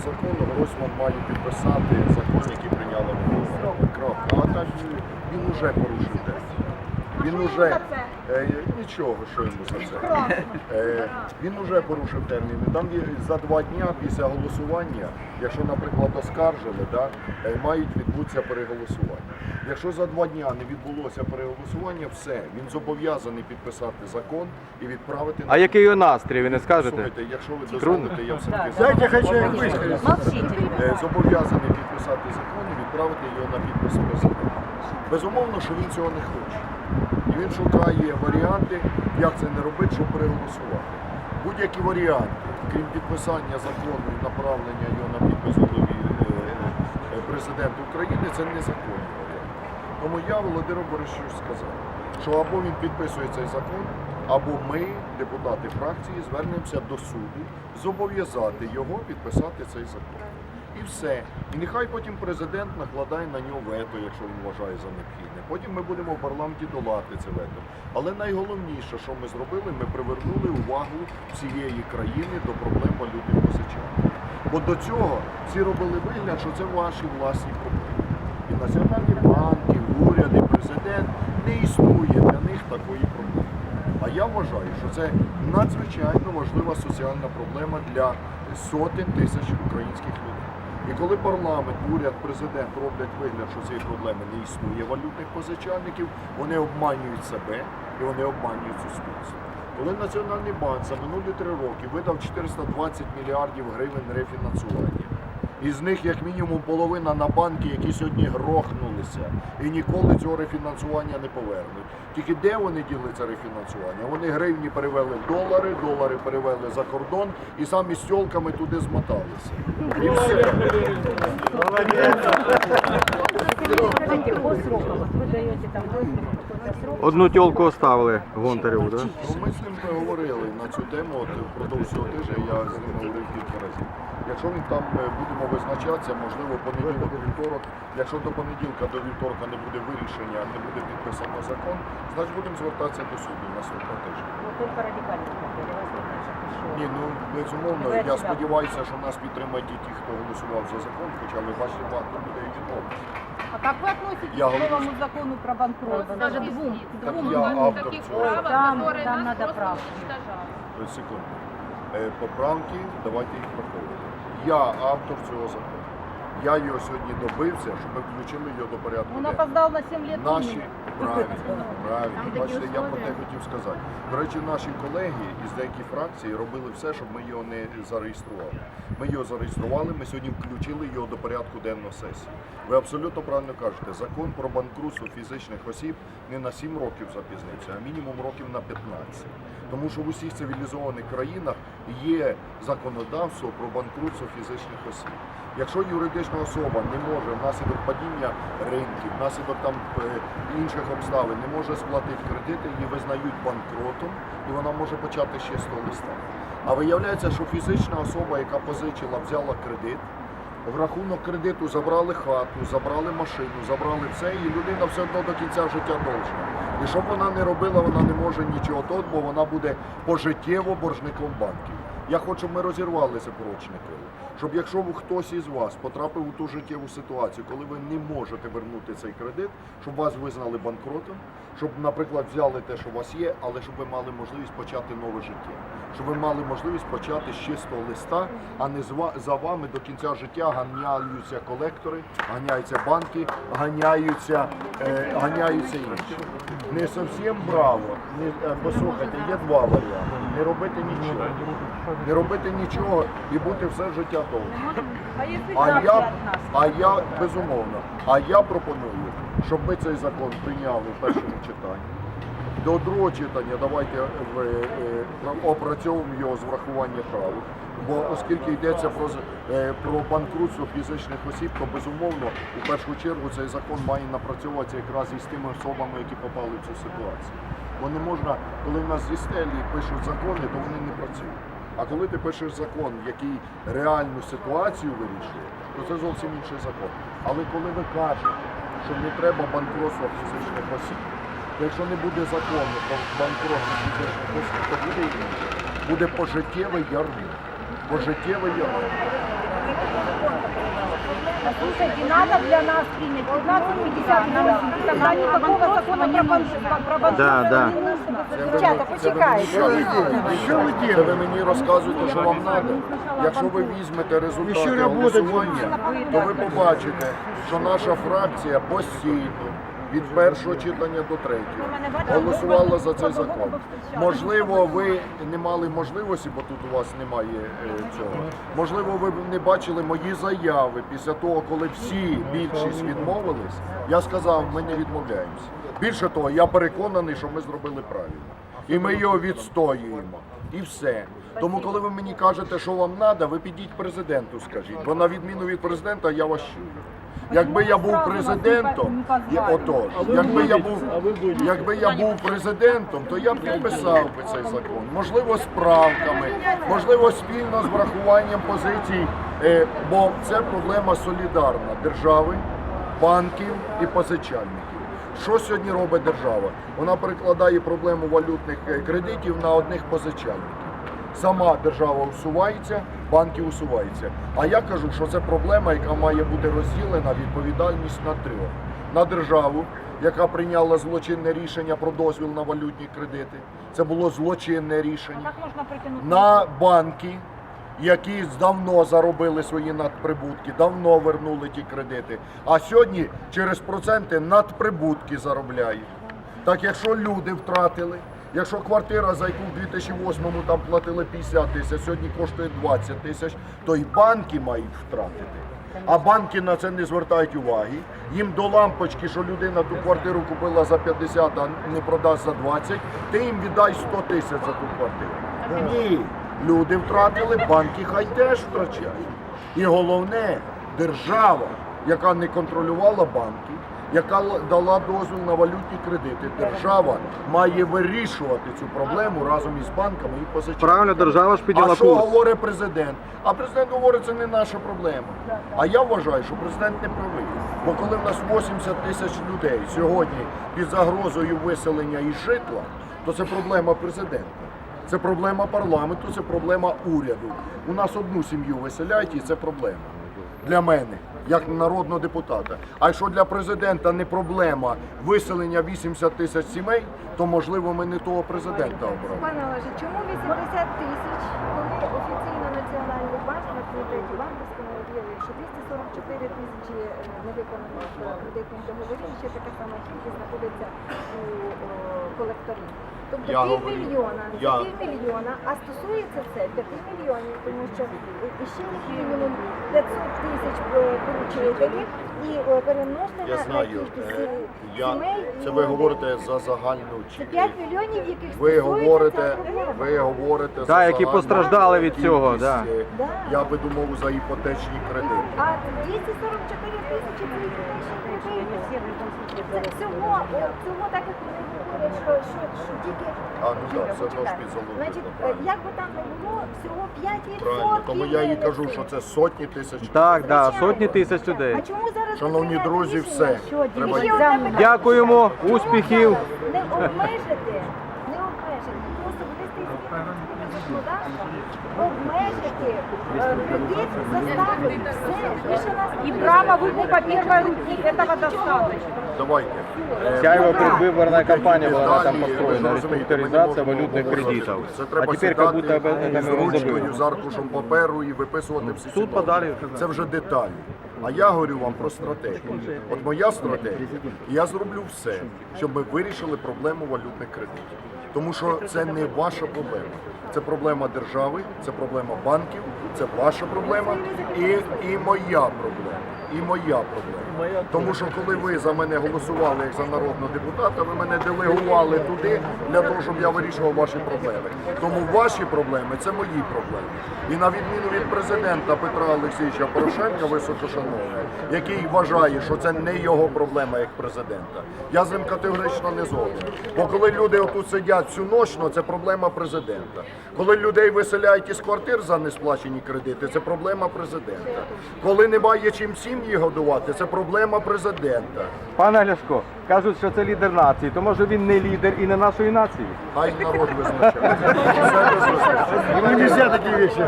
цього закону Гройсман має підписати закон, який прийняли Крапка. А так він уже порушив термін. Він уже е, нічого, що йому за це. Е, він уже порушив терміни. Там є за два дня після голосування, якщо, наприклад, оскаржили, да, е, мають відбутися переголосування. Якщо за два дня не відбулося переголосування, все, він зобов'язаний підписати закон і відправити А який його настрій, ви не скажете? Слухайте, якщо ви дозволите, я все-таки Дайте хочу высказаться. Молчите, Е, ребята. зобов'язаний підписати закон і відправити його на підпис президента. Безумовно, що він цього не хоче. І він шукає варіанти, як це не робити, щоб переголосувати. Будь-які варіанти, крім підписання закону і направлення його на підпис голові е, е, президента України, це незаконний варіант. Тому я Володимиру Борисовичу сказав, що або він підписує цей закон, або ми, депутати фракції, звернемося до суду зобов'язати його підписати цей закон. І все. І нехай потім президент накладає на нього вето, якщо він вважає за необхідне. Потім ми будемо в парламенті долати це вето. Але найголовніше, що ми зробили, ми привернули увагу всієї країни до проблем валютних позичань. Бо до цього всі робили вигляд, що це ваші власні проблеми. І національні банки, уряди, президент не існує для них такої проблеми. А я вважаю, що це надзвичайно важлива соціальна проблема для сотень тисяч українських людей. І коли парламент, уряд, президент роблять вигляд, що цієї проблеми не існує валютних позичальників, вони обманюють себе і вони обманюють суспільство. Коли Національний банк за минулі три роки видав 420 мільярдів гривень рефінансування, із них як мінімум половина на банки, які сьогодні грохнулися і ніколи цього рефінансування не повернуть. Тільки де вони діли це рефінансування? Вони гривні перевели в долари, долари перевели за кордон і самі з туди змоталися. І все. Скажите, по срокам, вот вы даете там срок? Одну тьолку оставили Гонтареву, так? Ну, ми з ним говорили на цю тему от, впродовж цього тижня, я з ним говорив кілька разів. Якщо він там е, будемо визначатися, можливо, понеділок до вівторок, якщо до понеділка до вівторка не буде вирішення, не буде підписано закон, значить будемо звертатися до суду наступного тижня. Ну, только радикально хотели, вас не значит, еще. Ні, ну безумовно, Ви я себе- сподіваюся, що нас підтримають і ті, хто голосував за закон, хоча ви бачите, багато людей відмовилися. А как вы относитесь Я к говорю, новому закону про банкротство? Даже двум, Так двум я автор таких цього. прав, Там- которые там нас надо просто правки. уничтожают. Е, Секунду. Е, Поправки, давайте їх проходимо. Я автор цього закону. Я його сьогодні добився, щоб ми включили його до порядку. Денного. опоздал на 7 лет. Наші правильно, правильно. Бачите, я про те хотів сказати. До речі, наші колеги із деяких фракцій робили все, щоб ми його не зареєстрували. Ми його зареєстрували, ми сьогодні включили його до порядку денного сесії. Ви абсолютно правильно кажете, закон про банкрутство фізичних осіб не на 7 років запізнився, а мінімум років на 15. Тому що в усіх цивілізованих країнах є законодавство про банкрутство фізичних осіб. Якщо юридична особа не може внаслідок падіння ринків, внаслідок там е, інших обставин не може сплатити кредити, її визнають банкротом, і вона може почати ще з того листа. А виявляється, що фізична особа, яка позичила, взяла кредит, в рахунок кредиту забрали хату, забрали машину, забрали все, і людина все одно до кінця життя должна. І що б вона не робила, вона не може нічого того, бо вона буде пожиттєво боржником банків. Я хочу, щоб ми розірвали це коло. Щоб якщо хтось із вас потрапив у ту життєву ситуацію, коли ви не можете вернути цей кредит, щоб вас визнали банкротом, щоб, наприклад, взяли те, що у вас є, але щоб ви мали можливість почати нове життя, щоб ви мали можливість почати з чистого листа, а не за вами до кінця життя ганяються колектори, ганяються банки, ганяються, е, ганяються інші. Не зовсім браво. Не, е, послухайте, є два варіанти. Не робити нічого. Не робити нічого і бути все життя довго. А я, а я безумовно, а я пропоную, щоб ми цей закон прийняли в першому читанні. До другого читання давайте е, в- е, опрацьовуємо його з врахування правил. Бо оскільки йдеться про, е, про банкрутство фізичних осіб, то безумовно у першу чергу цей закон має напрацьовуватися якраз із тими особами, які попали в цю ситуацію. Бо не можна, коли в нас зі стелі пишуть закони, то вони не працюють. А коли ти пишеш закон, який реальну ситуацію вирішує, то це зовсім інший закон. Але коли ви кажете, що не треба банкротства фізичних осіб, то якщо не буде закону про банкротство фізичних осіб, то буде інше. Буде пожиттєве ярмо. Пожиттєве ярмо. Слушайте, надо для нас принять 15-50 на 8. Тогда никакого закона не про Да, да. Дівчата, почекайте. Що ви- почекайте. ви мені розказуєте, що вам треба. Якщо ви візьмете результати голосування, то ви побачите, що наша фракція постійно від першого читання до третього голосувала за цей закон. Можливо, ви не мали можливості, бо тут у вас немає е, цього. Можливо, ви не бачили мої заяви після того, коли всі більшість відмовились. Я сказав, ми не відмовляємося. Більше того, я переконаний, що ми зробили правильно. І ми його відстоюємо. І все. Тому, коли ви мені кажете, що вам треба, ви підіть президенту, скажіть. Бо на відміну від президента, я вас чую. Якби я був президентом, я, отож, якби я був, якби я був президентом, то я б підписав би цей закон. Можливо, з правками, можливо, спільно з врахуванням позицій, е, бо це проблема солідарна держави, банків і позичальників. Що сьогодні робить держава? Вона перекладає проблему валютних е, кредитів на одних позичальників. Сама держава усувається, банки усуваються. А я кажу, що це проблема, яка має бути розділена відповідальність на трьох: на державу, яка прийняла злочинне рішення про дозвіл на валютні кредити. Це було злочинне рішення. На банки, які давно заробили свої надприбутки, давно вернули ті кредити. А сьогодні через проценти надприбутки заробляють. Так якщо люди втратили, якщо квартира, за яку в 2008-му там платили 50 тисяч, сьогодні коштує 20 тисяч, то і банки мають втратити. А банки на це не звертають уваги. Їм до лампочки, що людина ту квартиру купила за 50, а не продасть за 20, ти їм віддай 100 тисяч за ту квартиру. Ні, люди втратили, банки хай теж втрачають. І головне, держава, яка не контролювала банки, яка дала дозвіл на валютні кредити, держава має вирішувати цю проблему разом із банками і позичальниками. Правильно, держава ж А що курс. говорить президент? А президент говорить, це не наша проблема. А я вважаю, що президент не правий. Бо коли в нас 80 тисяч людей сьогодні під загрозою виселення із житла, то це проблема президента. Це проблема парламенту, це проблема уряду. У нас одну сім'ю виселяють, і це проблема для мене, як народного депутата. А якщо для президента не проблема виселення 80 тисяч сімей, то можливо ми не того президента обрали. Пане Олеже, чому 80 тисяч, коли офіційно Національний банк на комітеті банківському об'явив, що 244 тисячі е, невиконаних е, кредитних договорів, ще така сама кількість знаходиться у о, колекторів. Тобто Я півмільйона, говорю, це я- півмільйона, а стосується це 5 мільйонів, тому що іще ще їх мінімум 500 тисяч е, поручителів і е, Я на, на знаю, е, я, це ви говорите за загальну Це чи- 5 мільйонів, яких Ви говорите, ви говорите Да, за які загальну постраждали від цього, кількість, да. е, Да. Я би думав за іпотечні кредити. А 244 тисячі це іпотечні кредити. Це всього, о, всього так, як вони говорять, що, що, що тільки... А, ну так, це почекай. ж під Значить, правильно. як би там не було, всього 5 Правильно, тому я їй кажу, що це сотні тисяч. Так, да, сотні тисяч людей. А чому зараз Шановні друзі, все. Що, Треба. Дякуємо, успіхів. Не обмежити, не обмежити, просто ввести зміни до законодавства, обмежити е, кредит, заставити, все, більше нас И право выкупа первой руки, этого достаточно. Давайте. Е, Вся его будемо- предвыборная кампания была на этом Далі, построена, ви ж розумієте, ми не реструктуризация можемо валютных говорити. кредитов. Це А треба теперь как сідати будто об этом з мы ручкою, забыли. з аркушем паперу і виписувати всі ці суд норми. подали. Це вже деталі. А я говорю вам про стратегію. От моя стратегія, я зроблю все, щоб ми вирішили проблему валютних кредитів. Тому що це не ваша проблема. Це проблема держави, це проблема банків, це ваша проблема і, і моя проблема. І моя проблема. Тому що коли ви за мене голосували як за народного депутата, ви мене делегували туди для того, щоб я вирішував ваші проблеми. Тому ваші проблеми це мої проблеми. І на відміну від президента Петра Олексійовича Порошенка, високошановного, який вважає, що це не його проблема як президента, я з ним категорично не згоден. Бо коли люди отут сидять всю ночно, це проблема президента. Коли людей виселяють із квартир за несплачені кредити, це проблема президента. Коли немає чим сім'ї годувати, це проблема президента. Пане Ляшко, кажуть, що це лідер нації, то може він не лідер і не нашої нації? Хай народ визначає. Все без визначення. Якщо